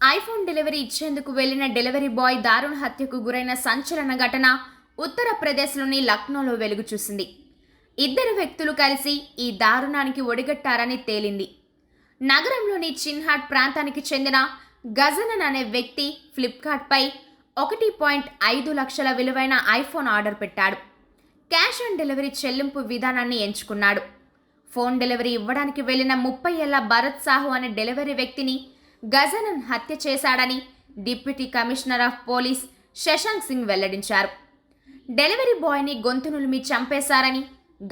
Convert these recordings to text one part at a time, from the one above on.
IPhone delivery ఇచ్చేందుకు వెళ్ళిన delivery boy దారుణ హత్యకు గురైన సంచలన ఘటన ఉత్తరప్రదేశ్లోని లక్నోలో వెలుగు చూసింది ఇద్దరు వ్యక్తులు కలిసి ఈ దారుణానికి ఒడిగట్టారని తేలింది. నగరంలోని చిన్హాట్ ప్రాంతానికి చెందిన గజనన్ అనే వ్యక్తి ఫ్లిప్కార్ట్పై ఒకటి పాయింట్ ఐదు లక్షల విలువైన ఐఫోన్ ఆర్డర్ పెట్టాడు. క్యాష్ ఆన్ డెలివరీ చెల్లింపు విధానాన్ని ఎంచుకున్నాడు. ఫోన్ డెలివరీ ఇవ్వడానికి వెళ్ళిన ముప్పై ఏళ్ళ భరత్ సాహు అనే డెలివరీ వ్యక్తిని గజనన్ హత్య చేశాడని deputy commissioner of police Shashank Singh వెల్లడించారు. డెలివరీ బాయ్ని గొంతు నులిమి చంపేశారని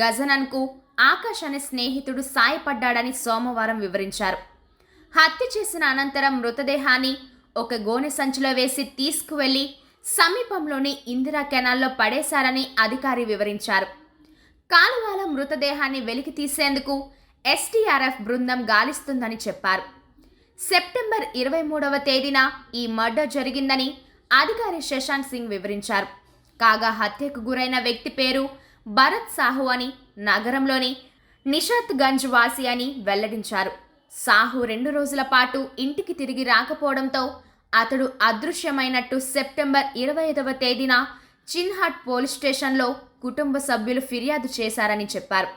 గజనన్కు ఆకాష్ అనే స్నేహితుడు సాయపడ్డాడని సోమవారం వివరించారు. హత్య చేసిన అనంతరం మృతదేహాన్ని ఒక గోనె సంచిలో వేసి తీసుకువెళ్ళి సమీపంలోని ఇందిరా కెనాల్లో పడేశారని అధికారి వివరించారు. కాలువాల మృతదేహాన్ని వెలికి తీసేందుకు ఎస్టీఆర్ఎఫ్ బృందం గాలిస్తుందని చెప్పారు. సెప్టెంబర్ ఇరవై మూడవ తేదీన ఈ మర్డర్ జరిగిందని అధికారి శశాంక్ సింగ్ వివరించారు. కాగా హత్యకు గురైన వ్యక్తి పేరు భరత్ సాహు అని నగరంలోని నిషాత్ గంజ్ వాసి అని వెల్లడించారు. సాహు రెండు రోజుల పాటు ఇంటికి తిరిగి రాకపోవడంతో అతడు అదృశ్యమైనట్టు సెప్టెంబర్ ఇరవై ఐదవ తేదీన చిన్హాట్ పోలీస్ స్టేషన్లో కుటుంబ సభ్యులు ఫిర్యాదు చేశారని చెప్పారు.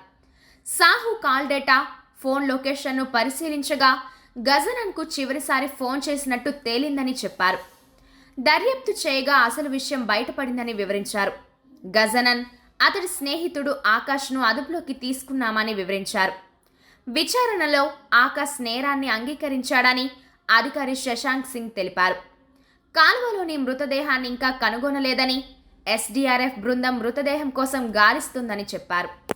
సాహు కాల్ డేటా ఫోన్ లొకేషన్ను పరిశీలించగా గజనన్కు చివరిసారి ఫోన్ చేసినట్టు తేలిందని చెప్పారు. దర్యాప్తు చేయగా అసలు విషయం బయటపడిందని వివరించారు. గజనన్ అతడి స్నేహితుడు ఆకాష్ను అదుపులోకి తీసుకున్నామని వివరించారు. విచారణలో ఆకాష్ నేరాన్ని అంగీకరించాడని అధికారి శశాంక్ సింగ్ తెలిపారు. కాలువలోని మృతదేహాన్ని ఇంకా కనుగొనలేదని ఎస్డీఆర్ఎఫ్ బృందం మృతదేహం కోసం గాలిస్తుందని చెప్పారు.